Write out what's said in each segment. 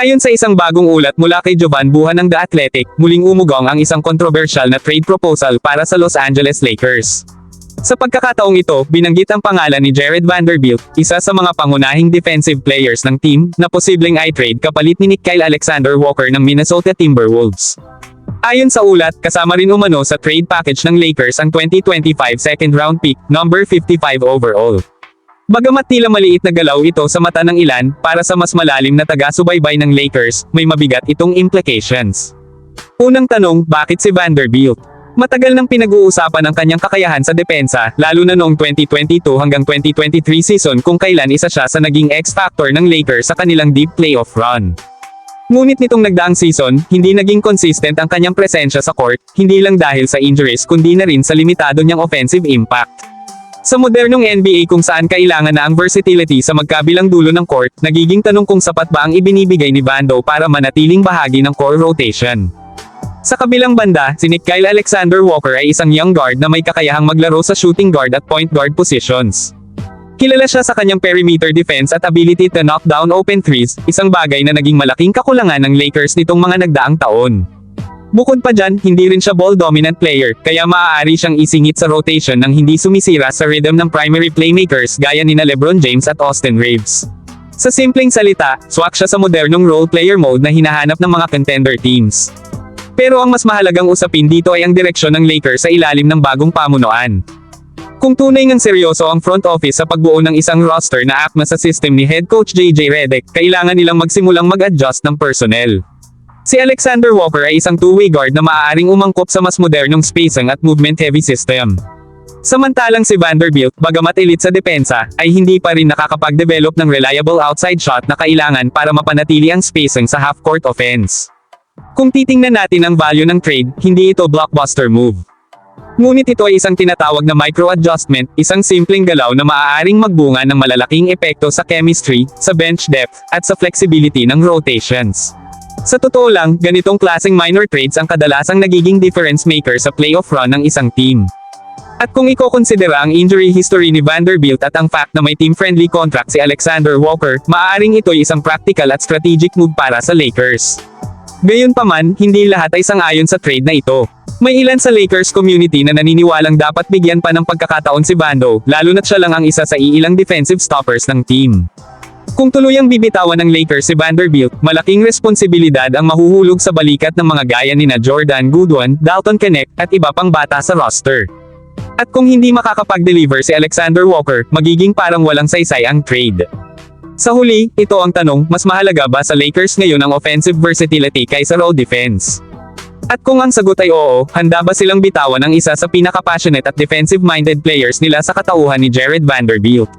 Ayon sa isang bagong ulat mula kay Jovan Buhan ng The Athletic, muling umugong ang isang kontrobersyal na trade proposal para sa Los Angeles Lakers. Sa pagkakataong ito, binanggit ang pangalan ni Jared Vanderbilt, isa sa mga pangunahing defensive players ng team, na posibleng i-trade kapalit ni Nick Kyle Alexander Walker ng Minnesota Timberwolves. Ayon sa ulat, kasama rin umano sa trade package ng Lakers ang 2025 second round pick, number 55 overall. Bagamat tila maliit na galaw ito sa mata ng ilan, para sa mas malalim na taga-subaybay ng Lakers, may mabigat itong implications. Unang tanong, bakit si Vanderbilt? Matagal nang pinag-uusapan ang kanyang kakayahan sa depensa, lalo na noong 2022 hanggang 2023 season kung kailan isa siya sa naging X-factor ng Lakers sa kanilang deep playoff run. Ngunit nitong nagdaang season, hindi naging consistent ang kanyang presensya sa court, hindi lang dahil sa injuries kundi na rin sa limitado niyang offensive impact. Sa modernong NBA kung saan kailangan na ang versatility sa magkabilang dulo ng court, nagiging tanong kung sapat ba ang ibinibigay ni Bando para manatiling bahagi ng core rotation. Sa kabilang banda, si Nick Kyle Alexander Walker ay isang young guard na may kakayahang maglaro sa shooting guard at point guard positions. Kilala siya sa kanyang perimeter defense at ability to knock down open threes, isang bagay na naging malaking kakulangan ng Lakers nitong mga nagdaang taon. Bukod pa dyan, hindi rin siya ball dominant player, kaya maaari siyang isingit sa rotation nang hindi sumisira sa rhythm ng primary playmakers gaya nina LeBron James at Austin Reeves. Sa simpleng salita, swak siya sa modernong role player mode na hinahanap ng mga contender teams. Pero ang mas mahalagang usapin dito ay ang direksyon ng Lakers sa ilalim ng bagong pamunuan. Kung tunay ngang seryoso ang front office sa pagbuo ng isang roster na akma sa system ni head coach JJ Redick, kailangan nilang magsimulang mag-adjust ng personnel. Si Alexander Walker ay isang two-way guard na maaaring umangkop sa mas modernong spacing at movement-heavy system. Samantalang si Vanderbilt, bagamat elite sa depensa, ay hindi pa rin nakakapag-develop ng reliable outside shot na kailangan para mapanatili ang spacing sa half-court offense. Kung titingnan natin ang value ng trade, hindi ito blockbuster move. Ngunit ito ay isang tinatawag na micro-adjustment, isang simpleng galaw na maaaring magbunga ng malalaking epekto sa chemistry, sa bench depth, at sa flexibility ng rotations. Sa totoo lang, ganitong klaseng minor trades ang kadalasang nagiging difference maker sa playoff run ng isang team. At kung ikokonsidera ang injury history ni Vanderbilt at ang fact na may team-friendly contract si Alexander Walker, maaaring ito'y isang practical at strategic move para sa Lakers. Gayunpaman, hindi lahat ay sangayon sa trade na ito. May ilan sa Lakers community na naniniwalang dapat bigyan pa ng pagkakataon si Bando, lalo na't siya lang ang isa sa iilang defensive stoppers ng team. Kung tuluyang bibitawan ng Lakers si Vanderbilt, malaking responsibilidad ang mahuhulog sa balikat ng mga gaya ni na Jordan Goodwin, Dalton Connect, at iba pang bata sa roster. At kung hindi makakapag-deliver si Alexander Walker, magiging parang walang saysay ang trade. Sa huli, ito ang tanong, mas mahalaga ba sa Lakers ngayon ang offensive versatility kaysa role defense? At kung ang sagot ay oo, handa ba silang bitawan ang isa sa pinaka-passionate at defensive-minded players nila sa katauhan ni Jared Vanderbilt?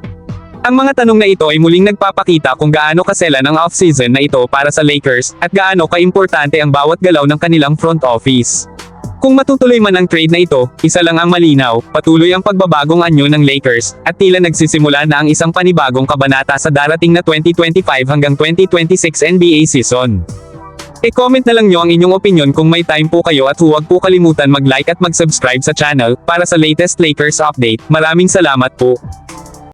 Ang mga tanong na ito ay muling nagpapakita kung gaano kasela ng off-season na ito para sa Lakers, at gaano kaimportante ang bawat galaw ng kanilang front office. Kung matutuloy man ang trade na ito, isa lang ang malinaw, patuloy ang pagbabagong anyo ng Lakers, at tila nagsisimula na ang isang panibagong kabanata sa darating na 2025 hanggang 2026 NBA season. E-comment na lang nyo ang inyong opinion kung may time po kayo at huwag po kalimutan mag-like at mag-subscribe sa channel, para sa latest Lakers update. Maraming salamat po.